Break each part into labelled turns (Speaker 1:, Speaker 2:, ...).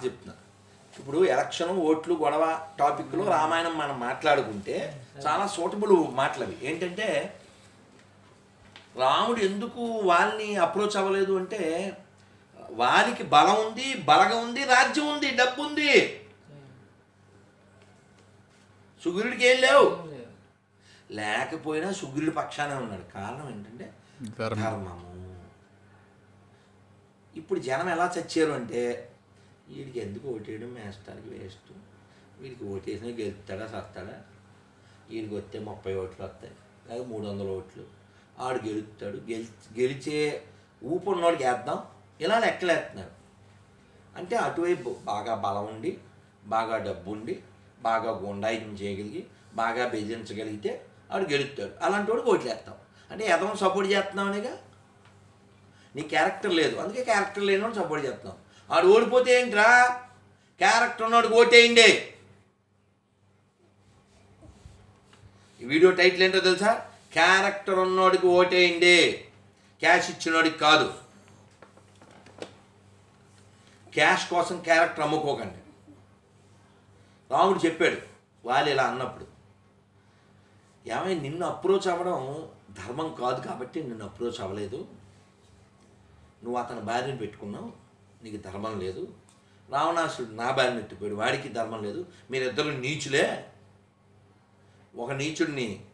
Speaker 1: చెప్తున్నా. ఇప్పుడు ఎలక్షన్ ఓట్లు గొడవ టాపిక్లో రామాయణం మనం మాట్లాడుకుంటే చాలా సూటబుల్ మాటలు అవి. ఏంటంటే రాముడు ఎందుకు వాళ్ళని అప్రోచ్ అవ్వలేదు అంటే వారికి బలం ఉంది బలగం ఉంది రాజ్యం ఉంది డబ్బు ఉంది. సుగ్రీడికి ఏం లేవు. లేకపోయినా సుగ్రీడి పక్షానే ఉన్నాడు. కారణం ఏంటంటే
Speaker 2: ధర్మం.
Speaker 1: ధర్మము. ఇప్పుడు జనం ఎలా చచ్చారు అంటే వీడికి ఎందుకు ఓటేయడం మేస్తానికి వేస్ట్. వీడికి ఓటేసినా గెలుస్తాడా సస్తాడా వీడికి వస్తే ముప్పై ఓట్లు వస్తాయి లేదా మూడు వందల ఓట్లు. ఆడు గెలుస్తాడు గెలి గెలిచే ఊపు ఉన్నోడికి వేద్దాం. ఇలా లెక్కలేస్తున్నారు అంటే అటువైపు బాగా బలం ఉండి బాగా డబ్బు ఉండి బాగా గుండాయితం చేయగలిగి బాగా బెదిరించగలిగితే ఆడు గెలుస్తాడు. అలాంటి వాడికి ఓట్లు వేస్తాం అంటే ఎదవం సపోర్ట్ చేస్తున్నాం అనేగా నీ క్యారెక్టర్ లేదు. అందుకే క్యారెక్టర్ లేని సపోర్ట్ చేస్తున్నాం. ఆడు ఓడిపోతే ఏంట్రా? క్యారెక్టర్ ఉన్నాడు ఓటేయండి. ఈ వీడియో టైటిల్ ఏంటో తెలుసా? క్యారెక్టర్ ఉన్నోడికి ఓటేయండి. క్యాష్ ఇచ్చినోడికి కాదు. క్యాష్ కోసం క్యారెక్టర్ అమ్ముకోకండి. రాముడు చెప్పాడు వాళ్ళు ఇలా అన్నప్పుడు ఏమైనా నిన్ను అప్రోచ్ అవ్వడం ధర్మం కాదు కాబట్టి నిన్ను అప్రోచ్ అవ్వలేదు. నువ్వు అతని భార్యను పెట్టుకున్నావు. నీకు ధర్మం లేదు. రావణాసుడు నా భార్యను ఎత్తిపోయాడు వాడికి ధర్మం లేదు. మీరిద్దరు నీచులే. ఒక నీచుడిని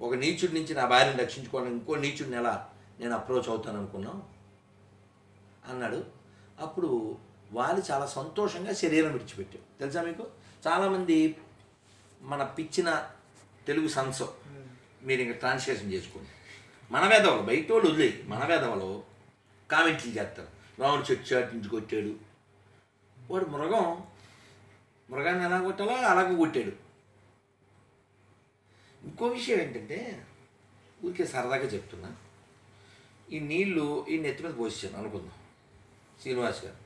Speaker 1: ఒక నీచుడి నుంచి నా భార్యను రక్షించుకోవడానికి ఇంకో నీచుడిని ఎలా నేను అప్రోచ్ అవుతాను అనుకున్నాం అన్నాడు. అప్పుడు వాళ్ళు చాలా సంతోషంగా శరీరం విడిచిపెట్టారు. తెలుసా మీకు? చాలామంది మన పిచ్చిన తెలుగు సంసం మీరు ఇంకా ట్రాన్స్లేషన్ చేసుకోండి. మన వేదవాళ్ళు బయట వాళ్ళు వదిలేయి. మన వేదవాళ్ళు కామెంట్లు చేస్తారు. రాముడు చెట్టు చాటు నుంచి కొట్టాడు వాడు మృగం మృగాన్ని ఎలా కొట్టాలో అలాగే కొట్టాడు. ఇంకో విషయం ఏంటంటే ఊరికే సరదాగా చెప్తున్నా. ఈ నీళ్ళు ఈ నెత్తి మీద పోసాను అనుకుందాం. శ్రీనివాస్ గారు.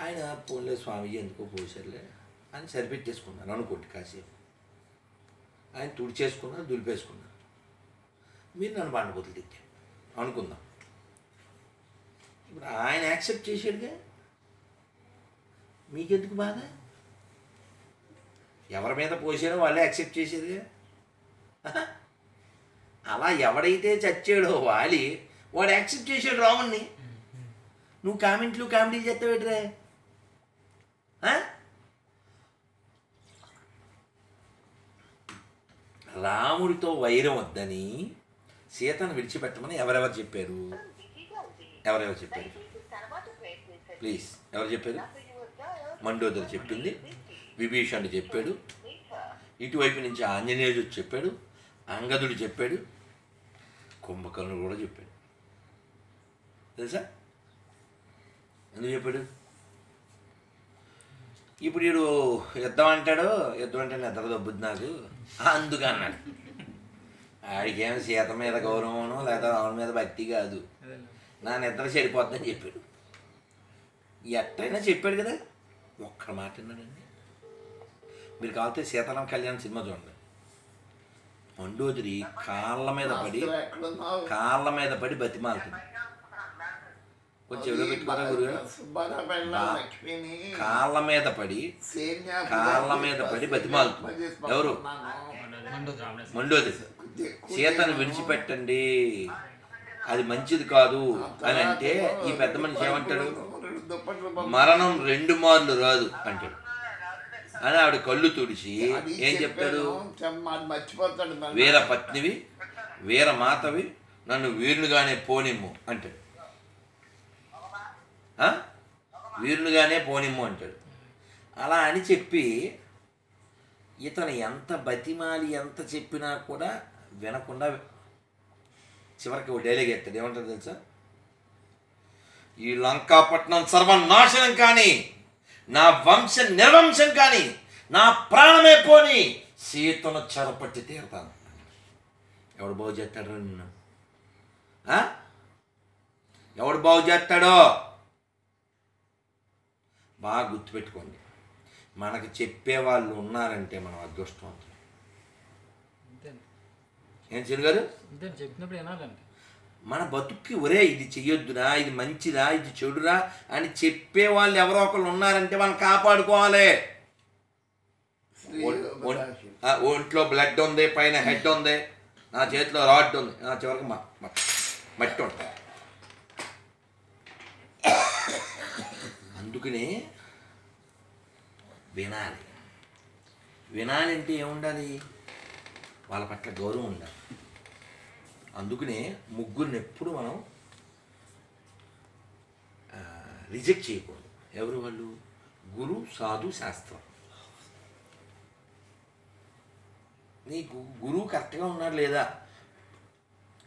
Speaker 1: ఆయన పోన్లే స్వామి ఎందుకో పోసారులే అని సరిపెట్టేసుకున్నాను అనుకోండి కాసేపు. ఆయన తుడిచేసుకున్నారు దులిపేసుకున్నారు. మీరు నన్ను బండబోతులు తిట్టారు అనుకుందాం. ఇప్పుడు ఆయన యాక్సెప్ట్ చేశాడుగా? మీకెందుకు బాధ? ఎవరి మీద పోసారో వాళ్ళే యాక్సెప్ట్ చేసేదిగా అలా ఎవడైతే చచ్చాడో వాలి వాడు యాక్సెప్ట్ చేసాడు రాముణ్ణి. నువ్వు కామెంట్లు కామెడీలు చెప్తావేట్రే రాముడితో వైరం వద్దని సీతను విడిచిపెట్టమని ఎవరెవరు చెప్పారు? ఎవరెవరు చెప్పారు? ప్లీజ్ ఎవరు చెప్పారు? మండోదరి చెప్పింది. విభీషణుడు చెప్పాడు. ఇటువైపు నుంచి ఆంజనేయుడు చెప్పాడు. అంగదుడు చెప్పాడు. కుంభకర్ణుడు కూడా చెప్పాడు. తెలుసా? ఎందుకు చెప్పాడు? ఇప్పుడు వీడు యుద్ధం అంటాడు? యుద్ధం అంటే నిద్ర దబ్బుద్ది నాకు. అందుకన్నాడు. ఆడికేమి సీత మీద గౌరవమనో లేదా రావణ మీద భక్తి కాదు. నా నిద్ర చెడిపోతుందని చెప్పాడు. ఎట్టయినా చెప్పాడు కదా ఒక్కడ మాట విన్నాడండి మీరు కావాలంటే సీతారాం కళ్యాణ్ సినిమా చూడండి. మండోదరి కాళ్ళ మీద పడి కాళ్ళ మీద పడి బతిమాలుతుంది. కొంచెం ఎవరో పెట్టుకోరా గురుగారు కాళ్ళ మీద పడి కాళ్ళ మీద పడి బతిమాలుతుంది. ఎవరు? మండోదరి సీతను విడిచిపెట్టండి. అది మంచిది కాదు అని అంటే ఈ పెద్ద మనిషి ఏమంటాడు? మరణం రెండు మార్లు రాదు అంటాడు. అని ఆవిడ కళ్ళు తుడిచి ఏం చెప్తాడు. వీర పత్నివి వీర మాతవి నన్ను వీరునిగానే పోనిమ్ము అంటాడు? వీరునిగానే పోనిమ్ము అంటాడు. అలా అని చెప్పి ఇతను ఎంత బతిమాలి ఎంత చెప్పినా కూడా వినకుండా చివరికి ఓ డైలాగ్ ఎత్తాడు ఏమంటారు తెలుసా? ఈ లంకాపట్నం సర్వనాశనం కానీ నా వంశ నిర్వంశం కానీ నా ప్రాణమే పోని సీతను చెరపట్టి తీరుతాను. ఎవడు బాగు చేస్తాడో నిన్ను? ఎవడు బాగు చేస్తాడో? బాగా గుర్తుపెట్టుకోండి. మనకు చెప్పే వాళ్ళు ఉన్నారంటే మనం అదృష్టవంతులు. ఏం చిరుగారు
Speaker 2: అంతే చెప్పినప్పుడు వినాలండి.
Speaker 1: మన బతుక్కి ఒరే ఇది చెయ్యొద్దురా ఇది మంచిదా ఇది చెడురా అని చెప్పే వాళ్ళు ఎవరో ఒకళ్ళు ఉన్నారంటే వాళ్ళని కాపాడుకోవాలి. ఒంట్లో బ్లడ్ ఉంది పైన హెడ్ ఉంది నా చేతిలో రాడ్ ఉంది. నా చివరికి మట్టి ఉంటుంది అందుకనే వినాలి. వినాలి అంటే ఏముండాలి? వాళ్ళ పట్ల గౌరవం ఉండాలి. అందుకనే ముగ్గురిని ఎప్పుడు మనం రిజెక్ట్ చేయకూడదు. ఎవరు వాళ్ళు? గురు సాధు శాస్త్రం. నీకు గురువు కరెక్ట్గా ఉన్నాడు లేదా?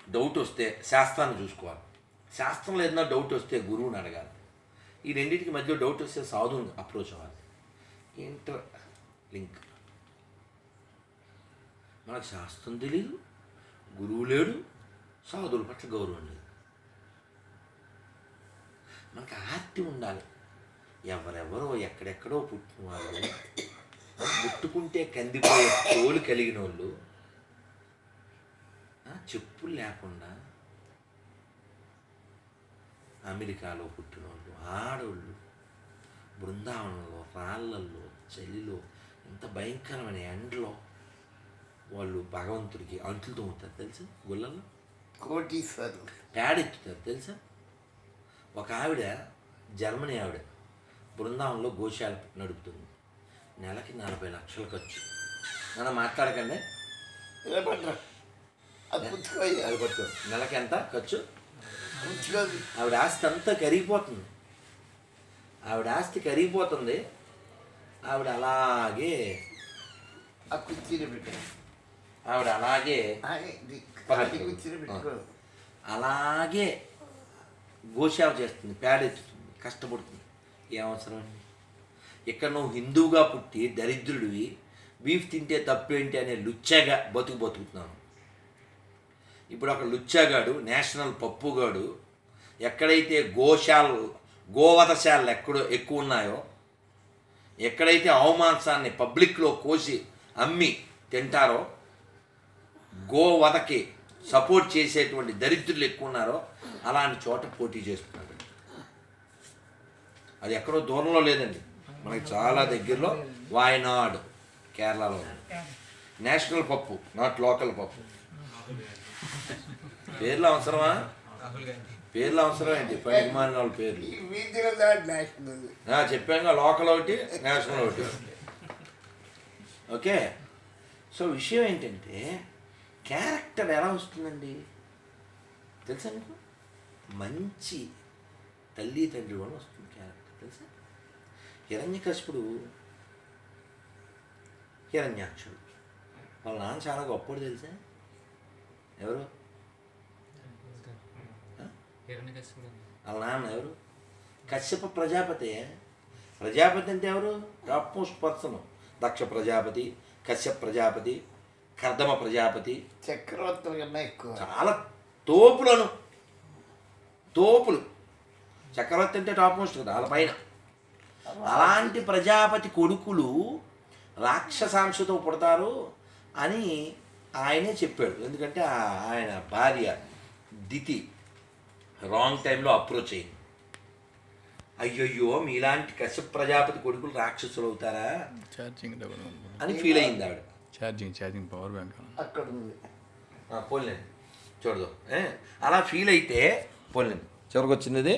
Speaker 1: డౌట్ వస్తే శాస్త్రాన్ని చూసుకోవాలి. శాస్త్రం లేదన్నా డౌట్ వస్తే గురువుని అడగాలి. ఈ రెండింటికి మధ్య డౌట్ వస్తే సాధువుని అప్రోచ్ అవ్వాలి. ఇంటర్ లింక్ మనకు శాస్త్రం తెలియదు గురువు లేడు సాధువుల పట్ల గౌరవం లేదు. మనకి ఆర్తి ఉండాలి. ఎవరెవరో ఎక్కడెక్కడో పుట్టిన వాళ్ళు ముట్టుకుంటే కందిపోయే తోలు కలిగిన వాళ్ళు చెప్పులు లేకుండా అమెరికాలో పుట్టిన వాళ్ళు ఆడవాళ్ళు బృందావనంలో రాళ్ళల్లో చలిలో ఇంత భయంకరమైన ఎండలో వాళ్ళు భగవంతుడికి అంట్లు తోముతారు తెలుసా? గుళ్ళల్లో?
Speaker 3: కోటీశ్వరులు.
Speaker 1: ప్యాడ్ ఎత్తుతారు తెలుసా? ఒక ఆవిడ జర్మనీ ఆవిడ బృందావనంలో గోశాల నడుపుతుంది. నెలకి నలభై లక్షల ఖర్చు. మనం మాట్లాడకండి.
Speaker 3: అది
Speaker 1: పట్టుకో నెలకి ఎంత ఖర్చు? ఆవిడ ఆస్తి అంతా కరిగిపోతుంది. ఆవిడ ఆస్తి కరిగిపోతుంది. ఆవిడ అలాగే
Speaker 3: ఆ కుర్చీని పెట్టు
Speaker 1: ఆవిడ అలాగే అలాగే గోసేవ చేస్తుంది పేడెత్తుతుంది కష్టపడుతుంది. ఏమవసరం అండి? ఇక్కడ నువ్వు హిందువుగా పుట్టి దరిద్రుడివి బీఫ్ తింటే తప్పేంటి అనే లుచ్చాగా బతుకు బతుకుతున్నాను ఇప్పుడు ఒక లుచ్చాగాడు నేషనల్ పప్పుగాడు ఎక్కడైతే గోశాల గోవధశాలలు ఎక్కడో ఎక్కువ ఉన్నాయో ఎక్కడైతే అవమాంసాన్ని పబ్లిక్లో కోసి అమ్మి తింటారో గోవధకి సపోర్ట్ చేసేటువంటి దరిద్రులు ఎక్కువ ఉన్నారో అలాంటి చోట పోటీ చేస్తున్నాడు అది ఎక్కడో దూరంలో లేదండి. మనకి చాలా దగ్గరలో వాయనాడ్ కేరళలో నేషనల్ పప్పు నాట్ లోకల్ పప్పు. పేర్లు అవసరమా? పేర్లు అవసరం ఏంటి? పనికి మాలిన వాళ్ళ పేర్లు చెప్పాను లోకల్ ఒకటి నేషనల్ ఒకటి. ఓకే. సో విషయం ఏంటంటే క్యారెక్టర్ ఎలా వస్తుందండి? తెలుసా మీకు? మంచి తల్లి తండ్రి వల్ల వస్తుంది క్యారెక్టర్ తెలుసా? హిరణ్యకశిపుడు హిరణ్యాక్షుడు. వాళ్ళ నాన్న చాలా గొప్పడు తెలుసా? ఎవరు? వాళ్ళ నాన్న ఎవరు? కశ్యప ప్రజాపతి. ప్రజాపతి అంటే ఎవరు? Top most person. Daksha Prajapati Kashyapa Prajapati Kardama Prajapati.
Speaker 3: చక్రవర్తుల కన్నా ఎక్కువ.
Speaker 1: చాలా తోపులను. తోపులు. చక్రవర్తి అంటే టాప్ మోస్ట్ కదా వాళ్ళ పైన. అలాంటి ప్రజాపతి కొడుకులు రాక్షసాంశతో పుడతారు అని ఆయనే చెప్పాడు. ఎందుకంటే ఆ- ఆయన భార్య దితి రాంగ్ టైంలో అప్రోచ్ అయింది. అయ్యయ్యో మీలాంటి కశ్యప ప్రజాపతి కొడుకులు రాక్షసులు అవుతారా అని ఫీల్ అయింది ఆవిడ.
Speaker 2: ఛార్జింగ్ ఛార్జింగ్ పవర్ బ్యాంక్
Speaker 3: అక్కడ ఉంది
Speaker 1: పోలేండి చూడదు? అలా ఫీల్ అయితే పోలేండి చివరికి వచ్చినది